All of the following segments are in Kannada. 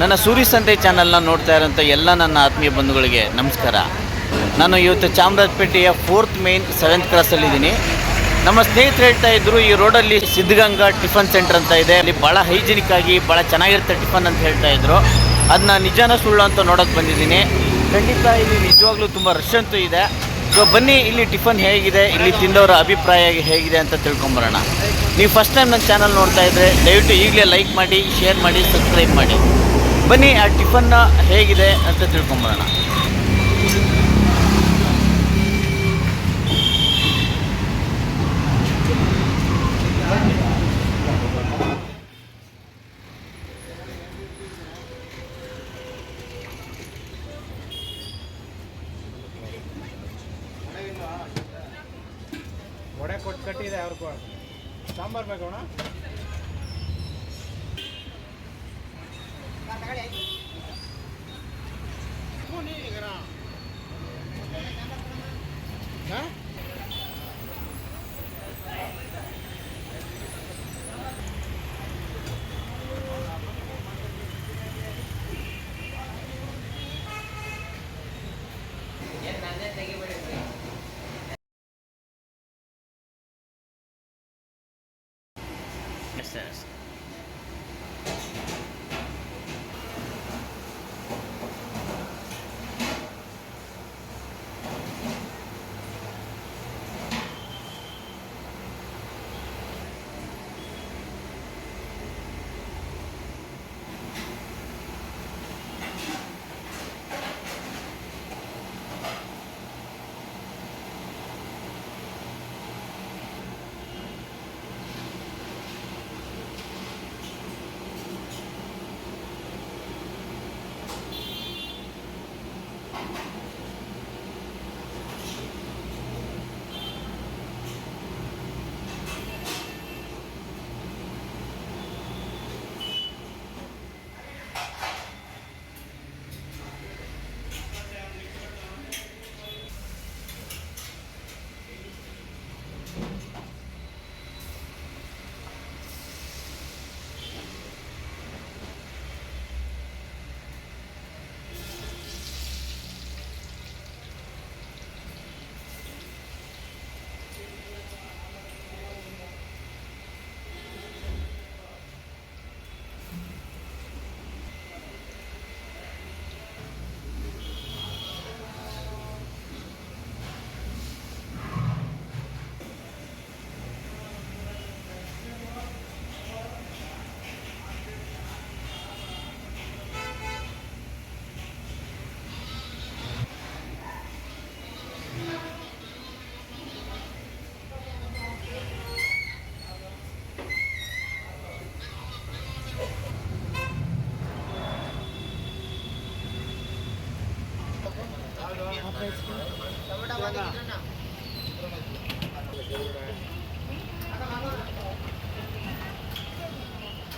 ನನ್ನ ಸೂರಿ ಸಂತೆ ಚಾನಲ್ನ ನೋಡ್ತಾ ಇರೋಂಥ ಎಲ್ಲ ನನ್ನ ಆತ್ಮೀಯ ಬಂಧುಗಳಿಗೆ ನಮಸ್ಕಾರ. ನಾನು ಇವತ್ತು ಚಾಮರಾಜಪೇಟೆಯ ಫೋರ್ತ್ ಮೇನ್ ಸೆವೆಂತ್ ಕ್ರಾಸಲ್ಲಿದ್ದೀನಿ. ನಮ್ಮ ಸ್ನೇಹಿತರು ಹೇಳ್ತಾ ಇದ್ರು, ಈ ರೋಡಲ್ಲಿ ಸಿದ್ಧಗಂಗಾ ಟಿಫನ್ ಸೆಂಟರ್ ಅಂತ ಇದೆ. ಅಲ್ಲಿ ಭಾಳ ಹೈಜಿನಿಕ್ ಆಗಿ ಭಾಳ ಚೆನ್ನಾಗಿರುತ್ತೆ ಟಿಫನ್ ಅಂತ ಹೇಳ್ತಾ ಇದ್ರು. ಅದನ್ನ ನಿಜಾನ ಸುಳ್ಳು ಅಂತ ನೋಡೋಕೆ ಬಂದಿದ್ದೀನಿ. ಖಂಡಿತ ಇಲ್ಲಿ ನಿಜವಾಗ್ಲೂ ತುಂಬ ರಶ್ ಅಂತೂ ಇದೆ. ಸೊ ಬನ್ನಿ, ಇಲ್ಲಿ ಟಿಫನ್ ಹೇಗಿದೆ, ಇಲ್ಲಿ ತಿಂದವರ ಅಭಿಪ್ರಾಯ ಹೇಗಿದೆ ಅಂತ ತಿಳ್ಕೊಂಬರೋಣ. ನೀವು ಫಸ್ಟ್ ಟೈಮ್ ನನ್ನ ಚಾನಲ್ ನೋಡ್ತಾ ಇದ್ದರೆ ದಯವಿಟ್ಟು ಈಗಲೇ ಲೈಕ್ ಮಾಡಿ ಶೇರ್ ಮಾಡಿ ಸಬ್ಸ್ಕ್ರೈಬ್ ಮಾಡಿ. ಬನ್ನಿ ಆ ಟಿಫನ್ನ ಹೇಗಿದೆ ಅಂತ ತಿಳ್ಕೊಂಬರೋಣ.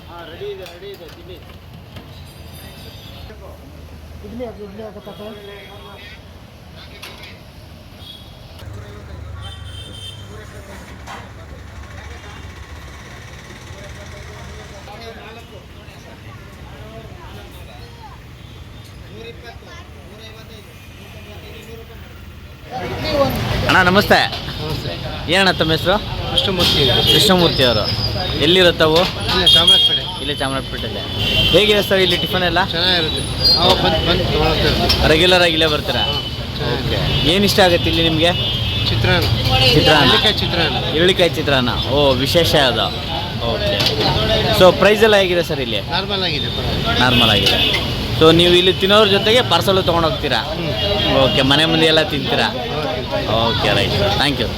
ಹಾಂ ರೆಡಿ ಇದೆ ರೆಡಿ ಅಣ್ಣ ನಮಸ್ತೆ. ಏನಣ್ಣ ತಮ್ಮ ಹೆಸರು? ಕೃಷ್ಣಮೂರ್ತಿ ಕೃಷ್ಣಮೂರ್ತಿ ಅವರು. ಎಲ್ಲಿರುತ್ತವು ಇಲ್ಲ ಚಾಮರಾಜಪೇಟೆ. ಇಲ್ಲೇ ಚಾಮರಾಜಪೇಟೆಯಲ್ಲಿ. ಹೇಗಿದೆ ಸರ್ ಇಲ್ಲಿ ಟಿಫನ್ ಎಲ್ಲ? ಚೆನ್ನಾಗಿರುತ್ತೆ. ನಾವು ಬಂದು ಬಂದು ತೊಗೊಳ್ತೇವೆ ರೆಗ್ಯುಲರ್ ಆಗಿ ಇಲ್ಲೇ ಬರ್ತೀರಾ? ಓಕೆ ಏನು ಇಷ್ಟ ಆಗುತ್ತೆ ಇಲ್ಲಿ ನಿಮಗೆ? ಚಿತ್ರಾನ್ನ. ಚಿತ್ರಾನ್ನ. ಚಿತ್ರಾನ್ನ. ಈರುಳ್ಳಿಕಾಯಿ ಚಿತ್ರಾನ್ನ. ಓ ವಿಶೇಷ ಅದು. ಓಕೆ ಸೊ ಪ್ರೈಸ್ ಎಲ್ಲ ಹೇಗಿದೆ ಸರ್ ಇಲ್ಲಿ? ನಾರ್ಮಲ್ ಆಗಿದೆ. ನಾರ್ಮಲ್ ಆಗಿದೆ. ಸೊ ನೀವು ಇಲ್ಲಿ ತಿನ್ನೋರ ಜೊತೆಗೆ ಪಾರ್ಸಲ್ ತೊಗೊಂಡು ಹೋಗ್ತೀರಾ? ಓಕೆ ಮನೆ ಮುಂದೆ ಎಲ್ಲ ತಿಂತೀರಾ? Okay right sir. Thank you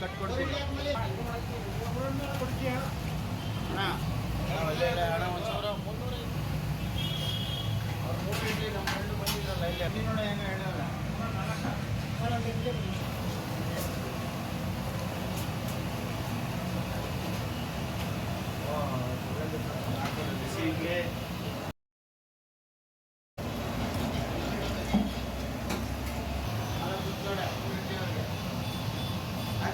ಕಟ್ಕೊಡ್ತೀನಿ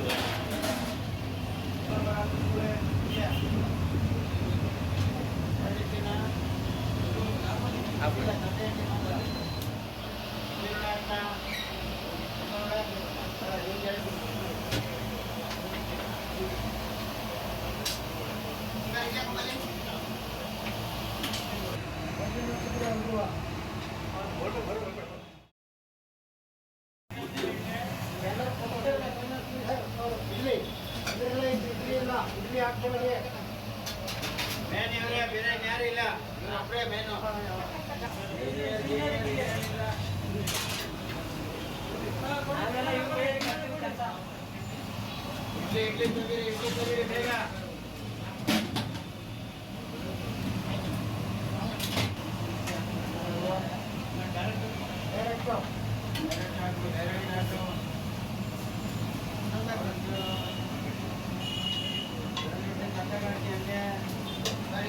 okay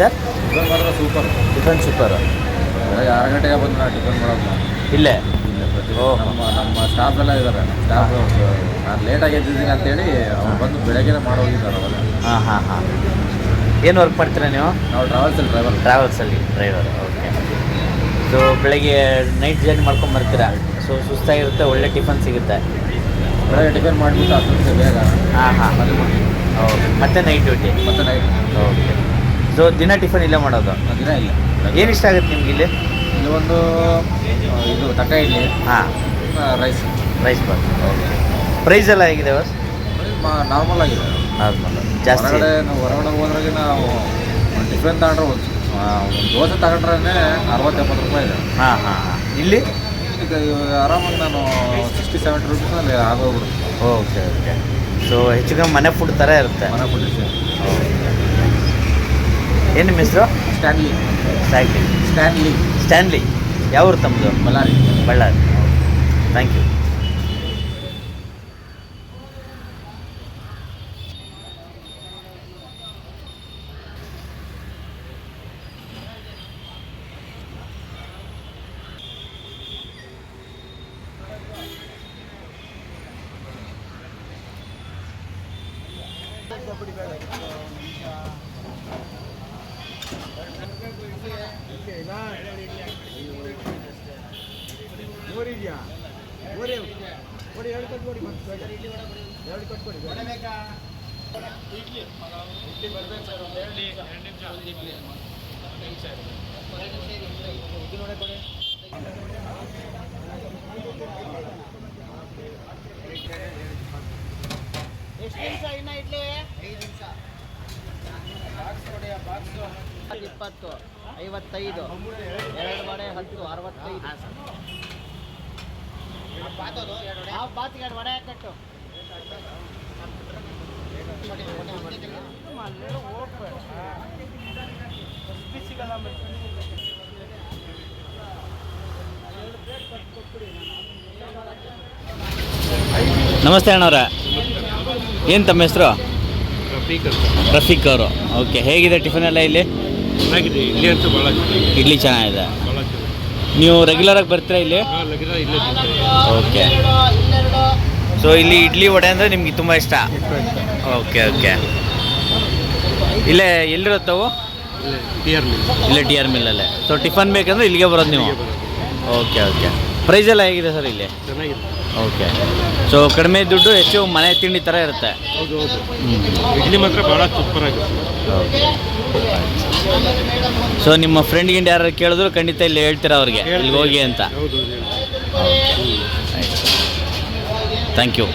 sir? Tiffin ಮಾಡಿದ್ರೆ ಸೂಪರ್. Tiffin super. ಬೆಳಗ್ಗೆ ಆರು ಗಂಟೆಗೆ ಬಂದು ನಾ ಟಿಫನ್ ಮಾಡೋದು ಇಲ್ಲೇ? ಪ್ರತಿ. ನಮ್ಮ ನಮ್ಮ ಸ್ಟಾಫ್ ಎಲ್ಲ ಇದ್ದಾರೆ. ಸ್ಟಾಫ್ ನಾನು ಲೇಟಾಗಿ ಎದ್ದಿದ್ದೀನಿ ಅಂತೇಳಿ ಅವ್ರು ಬಂದು ಬೆಳಗ್ಗೆ ಮಾಡೋಗಿದ್ದಾರೆ ಅವಾಗ ಹಾಂ ಹಾಂ ಹಾಂ. ಏನು ವರ್ಕ್ ಮಾಡ್ತೀರಾ ನೀವು? ನಾವು ಟ್ರಾವೆಲ್ಸಲ್ಲಿ ಡ್ರೈವರ್ ಟ್ರಾವೆಲ್ಸಲ್ಲಿ ಡ್ರೈವರ್ ಓಕೆ ಸೊ ಬೆಳಗ್ಗೆ ನೈಟ್ ಜರ್ನಿ ಮಾಡ್ಕೊಂಡು ಬರ್ತೀರಾ? ಸೊ ಸುಸ್ತಾಗಿರುತ್ತೆ ಒಳ್ಳೆ ಟಿಫನ್ ಸಿಗುತ್ತೆ. ಬೆಳಗ್ಗೆ ಟಿಫನ್ ಮಾಡಿಬಿಟ್ಟು ಅಷ್ಟೊತ್ತಿಗೆ ಬೇಗ. ಹಾಂ ಹಾಂ. ಓಕೆ ಮತ್ತೆ ನೈಟ್ ಡ್ಯೂಟಿ ಮತ್ತೆ ನೈಟ್ ಓಕೆ ಸೊ ದಿನ ಟಿಫನ್ ಇಲ್ಲೇ ಮಾಡೋದು? ದಿನ ಇಲ್ಲ. ಏನು ಇಷ್ಟ ಆಗುತ್ತೆ ನಿಮ್ಗೆ ಇಲ್ಲಿ? ಇಲ್ಲಿ ಒಂದು ಇದು ತಕ್ಕ ಇಲ್ಲಿ ಹಾಂ rice rice bath okay price ಎಲ್ಲ ಹೇಗಿದೆ ಬಸ್ ನಾರ್ಮಲ್ ಆಗಿದೆ. ನಾರ್ಮಲ್ ಜಾಸ್ತಿ. ಹೊರಗಡೆ ನಾವು ಹೊರಗಡೆ ಹೋದ್ರಾಗೆ ನಾವು ಟಿಫನ್ ತಗೊಂಡ್ರೆ ಒಂದು ದೋಸೆ ತಗೊಂಡ್ರೆ ಅರವತ್ತು ಎಪ್ಪತ್ತು ರೂಪಾಯಿ ಇದೆ. ಹಾಂ ಹಾಂ ಹಾಂ. ಇಲ್ಲಿ? ಆರಾಮಾಗಿ ನಾನು ಸಿಕ್ಸ್ಟಿ ಸೆವೆಂಟಿ ರುಪೀಸಲ್ಲಿ ಆಗೋಗ್ಬಿಡುತ್ತೆ. ಓಕೆ ಓಕೆ ಸೊ ಹೆಚ್ಚು ಕಮ್ಮಿ ಮನೆ ಫುಡ್ ಥರ ಇರುತ್ತೆ. ಮನೆ ಕೊಟ್ಟಿದ್ದೆ ಏನು ನಿಮ್ಮ ಹೆಸರು? ಸ್ಟ್ಯಾನ್ಲಿ. Stanley Stanley. ಸ್ಟ್ಯಾನ್ಲಿ ಯಾವ ಊರು ತಮ್ಮದು ಬಳ್ಳಾರಿ. ಬಳ್ಳಾರಿ. ಥ್ಯಾಂಕ್ ಯು ಎರಡು ನಿಮಿಷ ಇಡ್ಲಿ ಐದು ನಿಮಿಷ ಇಪ್ಪತ್ತು ಐವತ್ತೈದು ಎರಡು ವಡೆ ಹತ್ತು ಅರವತ್ತೈದು. ಬಾತಿಗೆ ಎರಡು ವಡೆ ಕಟ್ಟು ನಮಸ್ತೆ ಅಣ್ಣವ್ರ. ಏನು ತಮ್ಮ ಹೆಸರು? ರಫೀಕ್ ರಫೀಕ್ ಅವರು. ಓಕೆ ಹೇಗಿದೆ ಟಿಫನ್ ಎಲ್ಲ ಇಲ್ಲಿ? ಇಡ್ಲಿ ಚೆನ್ನಾಗಿದೆ. ನೀವು ರೆಗ್ಯುಲರ್ ರೆಗ್ಯುಲರಾಗಿ ಬರ್ತೀರಾ ಇಲ್ಲಿ? ಹಾಂ ಲಗ್ನ ಇಲ್ಲೇ ಓಕೆ. ಸೊ ಇಲ್ಲಿ ಇಡ್ಲಿ ವಡೆ ಅಂದರೆ ನಿಮಗೆ ತುಂಬ ಇಷ್ಟ. Okay okay. ಇಲ್ಲೇ ಎಲ್ಲಿರುತ್ತವು ಇಲ್ಲೇ ಟಿ ಆರ್ ಮಿಲ್ಲಲ್ಲೇ ಸೊ ಟಿಫನ್ ಬೇಕಂದ್ರೆ ಇಲ್ಲಿಗೆ ಬರೋದು ನೀವು? Okay okay. ಪ್ರೈಸ್ ಎಲ್ಲ ಹೇಗಿದೆ ಸರ್ ಇಲ್ಲಿ? ಓಕೆ. ಸೊ ಕಡಿಮೆ ದುಡ್ಡು ಹೆಚ್ಚು ಮನೆ ತಿಂಡಿ ಥರ ಇರುತ್ತೆ? ಇಡ್ಲಿ ಮಾತ್ರ ಭಾಳ ಸೂಪರ್ ಆಗಿದೆ ಸೊ ನಿಮ್ಮ ಫ್ರೆಂಡ್ ಗಿಂಡ್ ಯಾರು ಕೇಳಿದ್ರು ಖಂಡಿತ ಇಲ್ಲಿ ಹೇಳ್ತೀರಾ ಅವ್ರಿಗೆ? ಇಲ್ಲಿ ಹೋಗಿ ಅಂತ? ಥ್ಯಾಂಕ್ ಯು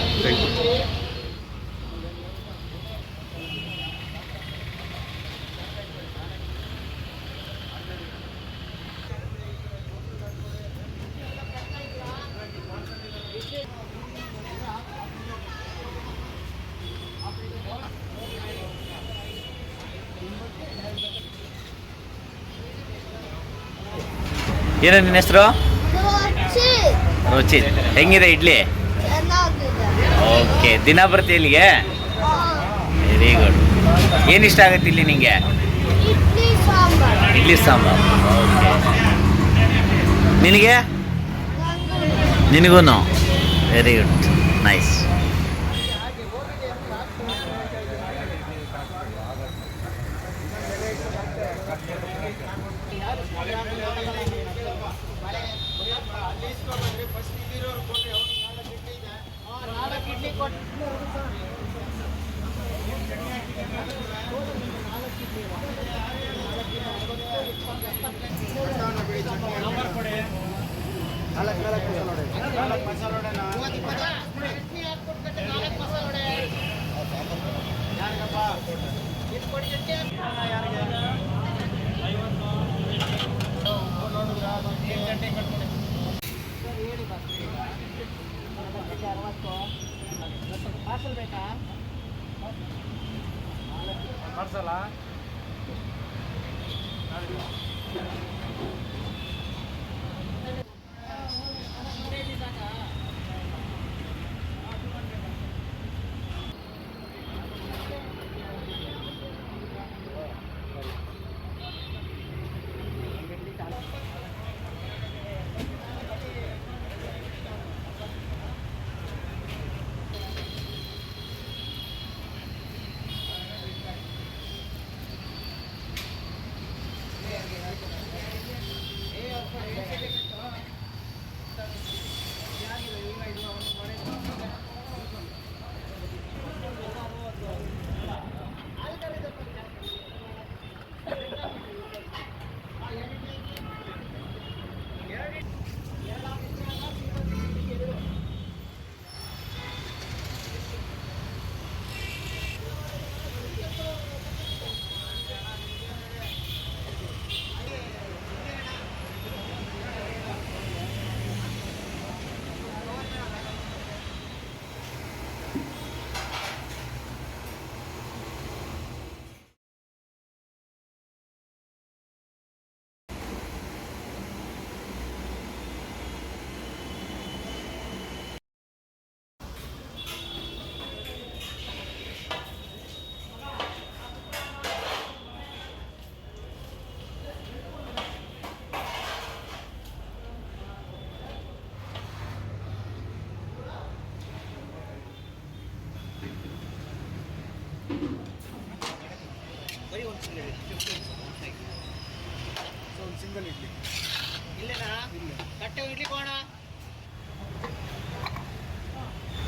ಏನೋ ನಿನ್ನ ಹೆಸರು? ರುಚಿ ರುಚಿ ಹೆಂಗಿದೆ ಇಡ್ಲಿ? ಓಕೆ. ದಿನ ಬರ್ತೀಯ ಇಲ್ಲಿಗೆ? ವೆರಿ ಗುಡ್ ಏನು ಇಷ್ಟ ಆಗುತ್ತೆ ಇಲ್ಲಿ ಸಾಂಬಾರ್. ಇಡ್ಲಿ ಸಾಂಬಾರು. ಓಕೆ. ನಿನಗೆ? ನಿನಗೂ ವೆರಿ ಗುಡ್ ನೈಸ್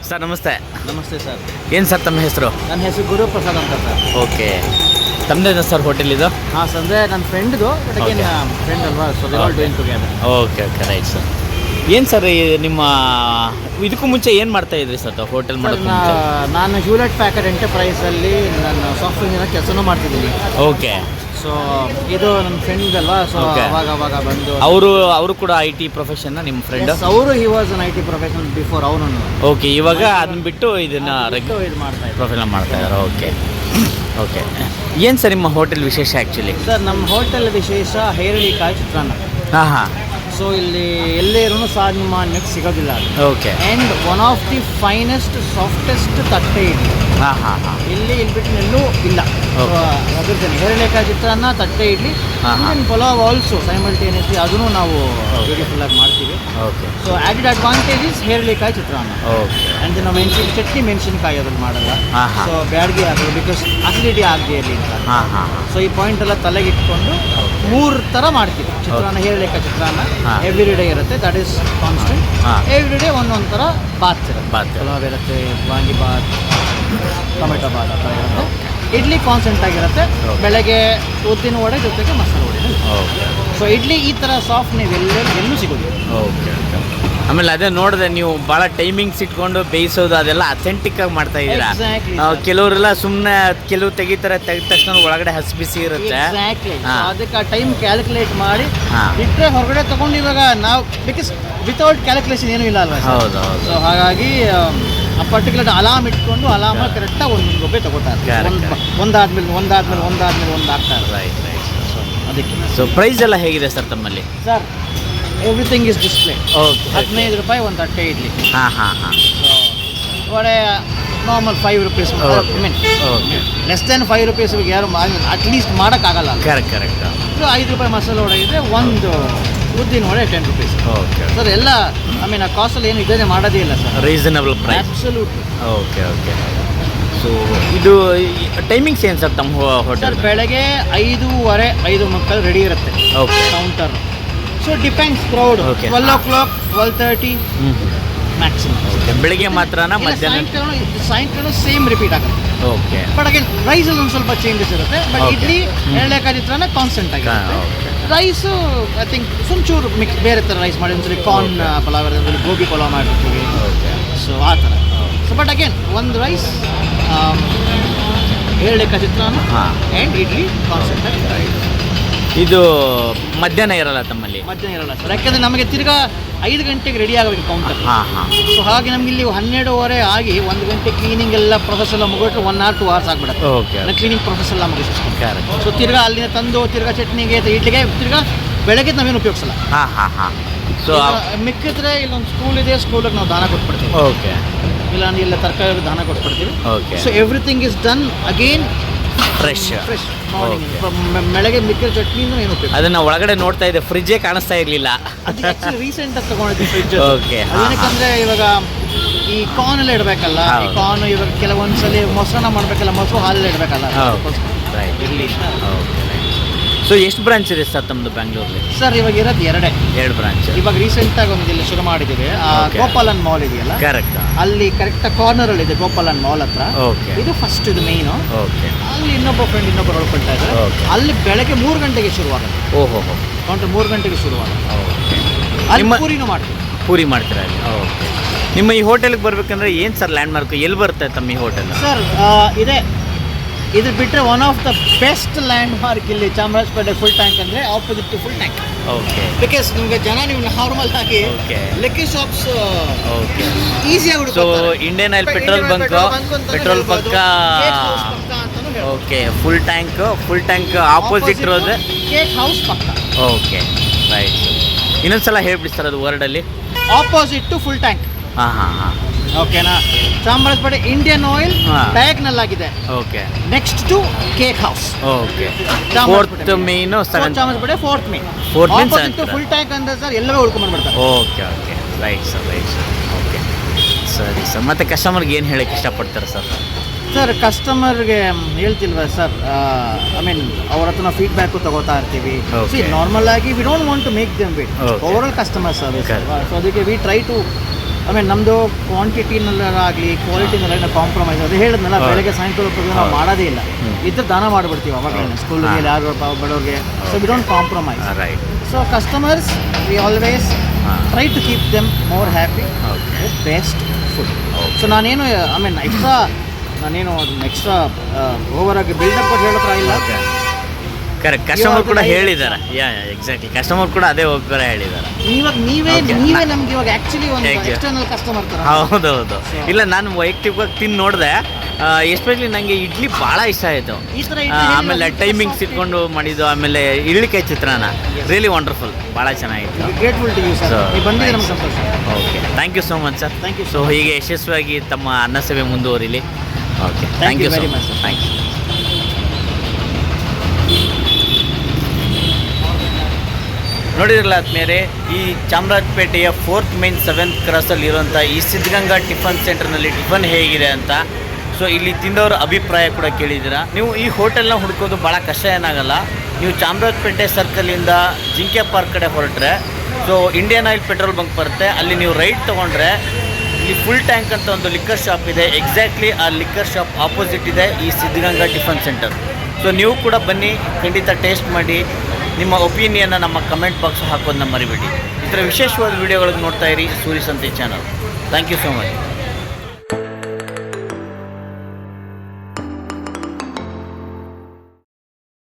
ಸರ್ ನಮಸ್ತೆ. ನಮಸ್ತೆ ಸರ್. ಏನು ಸರ್ ತಮ್ಮ ಹೆಸರು? ನನ್ನ ಹೆಸರು ಗುರುಪ್ರಸಾದ್ ಅಂತ ಸರ್. ಓಕೆ. ತಮ್ಮದೇ ಸರ್ ಹೋಟೆಲ್ ಇದು? ಹಾಂ ಸರ್ ಅಂದರೆ ನನ್ನ ಫ್ರೆಂಡ್ದು ಬಟ್ ಅಗೇನ್ ಫ್ರೆಂಡ್ ಅಲ್ವಾ so they all. Doing together okay okay right sir ಏನು ಸರ್ ನಿಮ್ಮ ಇದಕ್ಕೂ ಮುಂಚೆ ಏನು ಮಾಡ್ತಾ ಇದ್ರಿ ಸರ್ ಹೋಟೆಲ್ ಮಾಡೋದು ನಾನು ಹ್ಯೂಲೆಟ್ ಪ್ಯಾಕೆಟ್ ಎಂಟರ್ಪ್ರೈಸಲ್ಲಿ ನಾನು ಸಾಫ್ಟ್ವೇರ್ ಇಂಜಿನಿಯರ್ ಕೆಲಸನೂ ಮಾಡ್ತಿದ್ದೀನಿ. ಓಕೆ ಸೊ ಇದು ನನ್ನ ಫ್ರೆಂಡ್ ಅಲ್ವಾ? ಸೊ. ಅವಾಗ ಅವಾಗ ಬಂದು ಅವರು ಅವರು ಕೂಡ ಐ ಟಿ ಪ್ರೊಫೆಷನ್ ನಿಮ್ಮ ಫ್ರೆಂಡ್ ಅವರು he was in I T profession before ಅವನು ಓಕೆ ಇವಾಗ ಅದನ್ನ ಬಿಟ್ಟು ಇದನ್ನ ರೆಗ್ಯು ಇದು ಮಾಡ್ತಾ ಇದ್ದೆ ಪ್ರೊಫೈಲ್ ಮಾಡ್ತಾ ಇದ್ದಾರೆ. ಓಕೆ ಓಕೆ ಏನು ಸರ್ ನಿಮ್ಮ ಹೋಟೆಲ್ ವಿಶೇಷ ಆ್ಯಕ್ಚುಲಿ ಸರ್ ನಮ್ಮ ಹೋಟೆಲ್ ವಿಶೇಷ ಹೇರಳಿಕಾಯಿ ಚಿತ್ರಾನ್ನ ಹಾಂ ಹಾಂ ಸೊ ಇಲ್ಲಿ ಎಲ್ಲೇ ಇರೂ ಸಹ ನಿಮ್ಮ ನೆಕ್ಸ್ಟ್ ಸಿಗೋದಿಲ್ಲ okay and one of the finest softest ತಟ್ಟೆ ಇಡ್ಲಿ ಹಾಂ ಹಾಂ ಹಾಂ. ಇಲ್ಲಿ ಇಲ್ಲಿ. ಬಿಟ್ಟು ಎಲ್ಲೂ ಇಲ್ಲ. ಅದ್ರದ್ದೇನೆ ಹೇರಳೆಕಾಯಿ ಚಿತ್ರಾನ್ನ ತಟ್ಟೆ ಇಡ್ಲಿ. ಪಲಾವ್ ಆಲ್ಸೋ ಸೈಮಲ್ಟೇನಿಯಸ್ಲಿ ಅದನ್ನು ನಾವು ಬ್ಯೂಟಿಫುಲ್ ಆಗಿ ಮಾಡ್ತೀವಿ. Okay so added advantage is ಹೇರಳೆಕಾಯಿ ಚಿತ್ರಾನ್ನ. ಓಕೆ ಆ್ಯಂಡ್ ನಾವು ಮೆಣಸಿನ ಚಟ್ನಿ ಮೆಣಸಿನಕಾಯಿ ಅದನ್ನು ಮಾಡಲ್ಲ. ಸೊ ಬ್ಯಾಡ್ಗೆ ಆಗಲಿ ಬಿಕಾಸ್ ಅಸಿಡಿಟಿ ಆಗದೆ ಇರಲಿ ಅಂತ ಸೊ ಈ ಪಾಯಿಂಟ್ ಎಲ್ಲ ತಲೆಗೆ ಇಟ್ಕೊಂಡು ಮೂರು ಥರ ಮಾಡ್ತೀವಿ. ಚಿತ್ರಾನ್ನ ಹೇಳಲಿಕ್ಕ ಚಿತ್ರಾನ್ನ. ಎವ್ರಿ ಡೇ ಇರುತ್ತೆ. That is constant. Every day ಒಂದೊಂದು ಥರ ಬಾತ್ ಇರುತ್ತೆ. ಬಾತ್. ಪಲಾವ್ ಇರುತ್ತೆ ವಾಂಗಿ ಬಾತ್ ಟೊಮೆಟೊ ಬಾತ್ ಥರ ಇರುತ್ತೆ. ಇಡ್ಲಿ ಕಾನ್ಸ್ಟೆಂಟ್ ಆಗಿರುತ್ತೆ. ಬೆಳಗ್ಗೆ ಉದ್ದಿನ ವಡೆ ಜೊತೆಗೆ ಮಸಾಲೆ ವಡೆ ಸೊ ಇಡ್ಲಿ ಈ ಥರ ಸಾಫ್ಟ್ ನೀವು ಎಲ್ಲ ಎಲ್ಲೂ ಸಿಗೋದಿಲ್ಲ. ಓಕೆ. ಆಮೇಲೆ ಅದೇ ನೋಡಿದೆ ನೀವು ಭಾಳ ಟೈಮಿಂಗ್ಸ್ ಇಟ್ಕೊಂಡು ಬೇಯಿಸೋದು ಅದೆಲ್ಲ ಅಥೆಂಟಿಕ್ ಆಗಿ ಮಾಡ್ತಾ ಇದ್ದೀರಾ? ಕೆಲವರೆಲ್ಲ ಸುಮ್ಮನೆ ಕೆಲವು ತೆಗಿತಾರೆ ತೆಗೆದ ತಕ್ಷಣ ಒಳಗಡೆ ಹಸಿ ಬಿಸಿ ಇರುತ್ತೆ ಅದಕ್ಕೆ ಆ ಟೈಮ್ ಕ್ಯಾಲ್ಕುಲೇಟ್ ಮಾಡಿ. ಇಟ್ಟರೆ ಹೊರಗಡೆ ತಗೊಂಡು ಇವಾಗ ನಾವು ಬಿಕಾಸ್ ವಿತೌಟ್ ಕ್ಯಾಲ್ಕುಲೇಷನ್ ಏನೂ ಇಲ್ಲ ಅಲ್ವಾ ಹೌದು ಸೊ ಹಾಗಾಗಿ ಆ ಪರ್ಟಿಕ್ಯುಲರ್ ಅಲಾರ್ಮ್ ಇಟ್ಕೊಂಡು ಅಲಾರ್ಮ್ ಕರೆಕ್ಟಾಗಿ ಒಂದು ಗೊಬ್ಬೆ ತಗೋತಾರೆ. ಒಂದಾದ್ಮೇಲೆ ಒಂದಾದ್ಮೇಲೆ ಒಂದಾದ್ಮೇಲೆ ಒಂದು ಆಗ್ತಾರೆ ರೈಟ್ ರೈಟ್ ಅದಕ್ಕೆ. ಸೊ ಪ್ರೈಸ್ ಎಲ್ಲ ಹೇಗಿದೆ ಸರ್ ತಮ್ಮಲ್ಲಿ? Sir everything is display okay ಹದಿನೈದು ರೂಪಾಯಿ ಒಂದು ತಟ್ಟೆ ಇಡ್ಲಿ. ಹಾಂ ಹಾಂ ಹಾಂ. Vada normal five rupees. Mean okay less then five rupees ಯಾರು ಅಟ್ಲೀಸ್ಟ್ ಮಾಡೋಕ್ಕಾಗಲ್ಲ ಕರೆಕ್ಟ್ ಕರೆಕ್ಟ್ ಸೊ ಐದು ರೂಪಾಯಿ ಮಸಾಲೆ ಒಡೆ ಇದೆ ಒಂದು ಉದ್ದಿನ vada ten rupees okay sir ಎಲ್ಲ ಐ ಮೀನ್ ಆ ಕಾಸ್ಟಲ್ಲಿ ಏನು ಇದೇ ಮಾಡೋದೇ ಇಲ್ಲ sir. Reasonable price absolute okay okay so ಇದು ಟೈಮಿಂಗ್ಸ್ ಏನು ಸರ್ ತಮ್ಮ ಹೋಟೆಲ್ ಬೆಳಗ್ಗೆ ಐದೂವರೆ ಐದು ಮಕ್ಕಳು ರೆಡಿ ಇರುತ್ತೆ. Okay counter so depends crowd Okay. Twelve o'clock twelve thirty ಹ್ಞೂ ಮ್ಯಾಕ್ಸಿಮಮ್ ಓಕೆ ಬೆಳಿಗ್ಗೆ ಮಾತ್ರನಾ ಮಧ್ಯಾಹ್ನ? ಸಾಯಂಕಾಲ ಸಾಯಂಕಾಲ ಸೇಮ್ ರಿಪೀಟ್ ಆಗುತ್ತೆ. ಓಕೆ ಬಟ್ ಅಗೇನ್ ರೈಸಲ್ಲಿ ಒಂದು ಸ್ವಲ್ಪ ಚೇಂಜಸ್ ಇರುತ್ತೆ. But Okay. ಇಡ್ಲಿ ಹ್ಮ್. ಎಳ್ಳೆಕಾಯಿ ಚಿತ್ರಾನ್ನ ಕಾನ್ಸ್ಟೆಂಟ್ ಆಗಿರುತ್ತೆ. ರೈಸು ಐ ಥಿಂಕ್ ಒಂಚೂರು ಮಿಕ್ಸ್ ಬೇರೆ ಥರ ರೈಸ್ ಮಾಡಿ ಒಂದ್ಸರಿ ಕಾರ್ನ್ Okay. ಪಲಾವ್ ಇರುತ್ತೆ ಗೋಬಿ ಪಲಾವ್ ಮಾಡಿರ್ತೀವಿ. ಓಕೆ ಸೊ ಆ ಥರ ಸೊ ಬಟ್ ಅಗೇನ್ ಒಂದು ರೈಸ್ ಎಳ್ಳೆಕಾಯಿ ಚಿತ್ರಾನ್ನ ಹಾಂ. ಆ್ಯಂಡ್ ಇಡ್ಲಿ ಕಾನ್ಸೆಪ್ಟ್ ಇದು ಮಧ್ಯಾಹ್ನ ಇರಲ್ಲ ತಮ್ಮಲ್ಲಿ? ಮಧ್ಯಾಹ್ನ ಇರಲ್ಲ ಸರ್ ಯಾಕಂದರೆ ನಮಗೆ ತಿರ್ಗಾ ಐದು ಗಂಟೆಗೆ ರೆಡಿ ಆಗಬೇಕು ಕೌಂಟರ್ ಹಾಂ ಹಾಂ. ಸೊ ಹಾಗೆ ನಮ್ಗೆ ಇಲ್ಲಿ ಹನ್ನೆರಡುವರೆ ಆಗಿ ಒಂದು ಗಂಟೆ ಕ್ಲೀನಿಂಗ್ ಎಲ್ಲ ಪ್ರೊಸೆಸ್ ಎಲ್ಲ ಮುಗಿಟ್ರೆ ಒನ್ ಆರ್ ಟು ಅವರ್ಸ್ ಆಗ್ಬಿಡುತ್ತೆ. ಓಕೆ ಕ್ಲೀನಿಂಗ್ ಪ್ರೊಸೆಸ್ ಎಲ್ಲ ಮುಗಿಸ್ತಾರೆ ಸೊ ತಿರ್ಗಾ ಅಲ್ಲಿಂದ ತಂದು ತಿರ್ಗಾ ಚಟ್ನಿಗೆ ಇಡ್ಲಿಗೆ ತಿರ್ಗಾ ಬೆಳಗ್ಗೆ ನಾವೇನು ಉಪಯೋಗಿಸಲ್ಲ. ಹಾಂ ಹಾಂ ಹಾಂ. ಸೊ ಮಿಕ್ಕಿದ್ರೆ ಇಲ್ಲೊಂದು ಸ್ಕೂಲ್ ಇದೆ ಸ್ಕೂಲಿಗೆ ನಾವು ದಾನ ಕೊಟ್ಬಿಡ್ತೀವಿ. ಓಕೆ ಇಲ್ಲ ಇಲ್ಲ ತರಕಾರಿ ದಾನ ಕೊಟ್ಬಿಡ್ತೀವಿ. Okay so everything is done again fresh fresh morning ಬೆಳಗ್ಗೆ ಮಿಕ್ಕಿದ ಚಟ್ನಿನೂ ಏನು ಉಪಯೋಗ ಅದನ್ನ ಒಳಗಡೆ ನೋಡ್ತಾ ಇದ್ದೆ ಫ್ರಿಜ್ಜೇ ಕಾಣಿಸ್ತಾ ಇರಲಿಲ್ಲ. ರೀಸೆಂಟ್ ಆಗಿ ತಗೊಂಡಿದ್ದೆ ಫ್ರಿಜ್ ಓಕೆ ಏನಕ್ಕೆ ಏನಕ್ಕಂದ್ರೆ ಇವಾಗ ಈ ಕಾರ್ನ್ ಎಲ್ಲ ಇಡಬೇಕಲ್ಲ ಈ. ಕಾರ್ನ್ ಇವಾಗ ಕೆಲವೊಂದ್ಸಲಿ ಮೊಸರನ್ನ ಮಾಡಬೇಕಲ್ಲ ಮೊಸರು ಹಾಲಲ್ಲಿ ಇಡಬೇಕಲ್ಲ. ರೈಟ್ ಇರಲಿ. ಓಕೆ ಸೊ ಎಷ್ಟು ಬ್ರಾಂಚ್ ಇದೆ ಸರ್ ತಮ್ಮದು ಬ್ಯಾಂಗ್ಳೂರಲ್ಲಿ ಸರ್ ಇವಾಗ ಇರೋದು ಎರಡೇ. ಎರಡು ಬ್ರಾಂಚ್ ಇವಾಗ ರೀಸೆಂಟ್ ಆಗಿ ಒಂದು ಇಲ್ಲಿ ಶುರು ಮಾಡಿದ್ದೀವಿ. ಆ Okay. ಗೋಪಾಲನ್ ಮಾಲ್ ಇದೆಯಲ್ಲ? ಕರೆಕ್ಟ್ ಅಲ್ಲಿ ಕರೆಕ್ಟ್ ಕಾರ್ನರ್ ಅಲ್ಲಿ ಇದೆ ಗೋಪಾಲನ್ ಮಾಲ್ ಹತ್ರ. ಓಕೆ ಇದು ಫಸ್ಟ್ ಇದು ಮೇಯ್ನು ಓಕೆ ಅಲ್ಲಿ ಇನ್ನೊಬ್ಬ ಫ್ರೆಂಡ್ ಇನ್ನೊಬ್ಬರು ಹೊಡ್ಕೊಳ್ತಾ ಇದ್ದಾರೆ. Okay. ಅಲ್ಲಿ ಬೆಳಗ್ಗೆ ಮೂರು ಗಂಟೆಗೆ ಶುರುವಾಗುತ್ತೆ. ಓಹೋ. ಹೋ ಕೌಂಟರ್ ಮೂರು ಗಂಟೆಗೆ ಶುರುವಾಗುತ್ತೆ. ಅಲ್ಲಿ ನಿಮ್ಮ- ಪೂರಿನೂ ಮಾಡ್ತೀವಿ. ಪೂರಿ ಮಾಡ್ತೀರಾ ಅಲ್ಲಿ? ಓಕೆ ನಿಮ್ಮ ಈ ಹೋಟೆಲ್ಗೆ ಬರ್ಬೇಕಂದ್ರೆ ಏನು ಸರ್ ಲ್ಯಾಂಡ್ ಮಾರ್ಕ್ ಎಲ್ಲಿ ಬರುತ್ತೆ ತಮ್ಮ ಈ ಹೋಟೆಲ್ ಸರ್ ಇದೆ. ಇದು ಬಿಟ್ಟರೆ one of the best land mark Chamarajpet full tank ಅಂದರೆ opposite to full tank okay because ನಿಮಗೆ ಜನ ನೀವು ನಾರ್ಮಲ್ ಆಗಿ ಲಕ್ಕಿ ಶಾಪ್ಸ್ ಓಕೆ ಈಸಿಯಾಗಿ so Indian oil petrol bunk petrol bunk okay full tank full tank opposite ಇರೋದು ಕೇಕ್ ಹೌಸ್ ಪಕ್ಕ ಓಕೆ ರೈಟ್ ಇನ್ನೊಂದ್ಸಲ ಹೇಳ್ಬಿಡಿ ಸರ್ ಅದು ವರ್ಡಲ್ಲಿ ಆಪೋಸಿಟ್ ಟು ಫುಲ್ ಟ್ಯಾಂಕ್ ಹಾಂ ಹಾಂ ಹಾಂ ಓಕೆನಾ ಚಾಮರಾಜಪೇಟೆ ಇಂಡಿಯನ್ ಆಯಿಲ್ ಹಾ. ಆಗಿದೆ okay next to cake house okay fourth main seventh Chamarajpet fourth main Fourth opposite to full tank ಅಂದ್ರೆ ಸರ್ ಎಲ್ಲರೂ ಹುಡ್ಕೊಂಡು ಬಂದ್ಬಿಡ್ತಾರೆ. Okay okay right sir right sir okay ಸರಿ ಸರ್ ಮತ್ತು ಕಸ್ಟಮರ್ಗೆ ಏನು ಹೇಳಕ್ಕೆ ಇಷ್ಟಪಡ್ತಾರೆ ಸರ್ ಸರ್ ಕಸ್ಟಮರ್ಗೆ ಹೇಳ್ತಿಲ್ವಾ ಸರ್ ಐ ಮೀನ್ ಅವ್ರ ಹತ್ರ ಫೀಡ್ಬ್ಯಾಕು ತಗೋತಾ ಇರ್ತೀವಿ. Okay. ನಾರ್ಮಲ್ ಆಗಿ we don't want to make them wait Okay. Over all customer service Correct. So ಅದಕ್ಕೆ ವಿ ಟ್ರೈ ಟು ಆಮೇಲೆ ನಮ್ಮದು ಕ್ವಾಂಟಿಟಿನಲ್ಲಾಗಲಿ ಕ್ವಾಲಿಟಿನಲ್ಲ ಕಾಂಪ್ರಮೈಸ್ ಅದು ಹೇಳಿದ್ನಲ್ಲ. ಬೆಳಗ್ಗೆ ಸಾಯಂಕಾಲ ನಾವು. ಮಾಡೋದೇ ಇಲ್ಲ. ಇದ್ದ ದಾನ ಮಾಡಿಬಿಡ್ತೀವಿ ಅವಾಗ ಸ್ಕೂಲಿಗೆ. ಯಾರು ಬಡವ್ರಿಗೆ. So we don't compromise right so customers we always. Try to keep them more happy best food. So ನಾನೇನು ಐ ಮೀನ್ ಎಕ್ಸ್ಟ್ರಾ ನಾನೇನು ಎಕ್ಸ್ಟ್ರಾ ಓವರ್ ಆಗಿ ಬಿಲ್ಡಪ್ ಹೇಳತ್ರ ಇಲ್ಲ. ಕರೆಕ್ಟ್ ಕಸ್ಟಮರ್ ಕೂಡ ಹೇಳಿದ್ದಾರೆ. ಯಾ ಎಕ್ಸಾಕ್ಟ್ಲಿ ಕಸ್ಟಮರ್ ಕೂಡ ಅದೇ ಒಬ್ಬರ ಹೇಳಿದ್ದಾರೆ. ಇವಾಗ ನೀವೇ Okay. ನೀವೇ ನಮ್ಗೆ ಇವಾಗ ಆಕ್ಚುಲಿ ಒಂದು? ಎಕ್ಸ್ಟರ್ನಲ್ ಕಸ್ಟಮರ್ ತರ. ಹೌದೌದು. ಇಲ್ಲ ನಾನು ವೈಯಕ್ತಿಕವಾಗಿ ತಿಂದು ನೋಡಿದೆ. ಎಸ್ಪೆಷಲಿ ನನಗೆ ಇಡ್ಲಿ ಭಾಳ ಇಷ್ಟ ಆಯಿತು. ಈ ಥರ ಆಮೇಲೆ ಟೈಮಿಂಗ್ಸ್ ಇಟ್ಕೊಂಡು ಮಾಡಿದ್ದು ಆಮೇಲೆ ಇಳಿಕೆ ಚಿತ್ರಾನ್ನ. ರಿಯಲಿ ವಂಡರ್ಫುಲ್ ಭಾಳ ಚೆನ್ನಾಗಿತ್ತು. Grateful to you sir So, ನೀವು ಬಂದಿದ್ದೀರ ನಮ್ಗೆ ಸಂತೋಷ. Okay thank you so much sir thank you so ಹೀಗೆ ಯಶಸ್ವಿಯಾಗಿ ತಮ್ಮ ಅನ್ನ ಸೇವೆ ಮುಂದುವರಿಲಿ okay thank you so so much sir. Thank you ನೋಡಿದ್ರಲ್ಲ ಆದ್ಮೇಲೆ ಈ ಚಾಮರಾಜಪೇಟೆಯ ಫೋರ್ತ್ ಮೈನ್ ಸೆವೆಂತ್ ಇರುವಂಥ ಈ ಸಿದ್ಧಗಂಗಾ ಟಿಫನ್ ಸೆಂಟರ್ನಲ್ಲಿ ಟಿಫನ್ ಹೇಗಿದೆ ಅಂತ. ಸೊ ಇಲ್ಲಿ ತಿಂದವರ ಅಭಿಪ್ರಾಯ ಕೂಡ ಕೇಳಿದ್ದೀರಾ? ನೀವು ಈ ಹೋಟೆಲ್ನ ಹುಡ್ಕೋದು ಭಾಳ ಕಷ್ಟ ಏನಾಗಲ್ಲ. ನೀವು ಚಾಮರಾಜಪೇಟೆ ಸರ್ಕಲಿಂದ ಜಿಂಕೆ ಪಾರ್ಕ್ ಕಡೆ ಹೊರಟ್ರೆ so Indian Oil petrol bunk ಬರುತ್ತೆ. ಅಲ್ಲಿ ನೀವು ರೈಟ್ ತೊಗೊಂಡ್ರೆ, ಇಲ್ಲಿ ಫುಲ್ ಟ್ಯಾಂಕ್ ಅಂತ ಒಂದು ಲಿಕ್ಕರ್ ಶಾಪ್ ಇದೆ. ಎಕ್ಸಾಕ್ಟ್ಲಿ ಆ ಲಿಕ್ಕರ್ ಶಾಪ್ ಆಪೋಸಿಟ್ ಇದೆ ಈ ಸಿದ್ಧಗಂಗಾ ಟಿಫನ್ ಸೆಂಟರ್ ಸೊ ನೀವು ಕೂಡ ಬನ್ನಿ, ಖಂಡಿತ ಟೇಸ್ಟ್ ಮಾಡಿ. ನಿಮ್ಮ ಒಪಿನಿಯನ್ನ ನಮ್ಮ ಕಮೆಂಟ್ ಬಾಕ್ಸ್ ಹಾಕೋದನ್ನ ಮರಿಬೇಡಿ. ಈ ವಿಶೇಷವಾದ ವಿಡಿಯೋಗಳಿಗೆ ನೋಡ್ತಾ ಇರಿ. Surya Sante channel thank you so much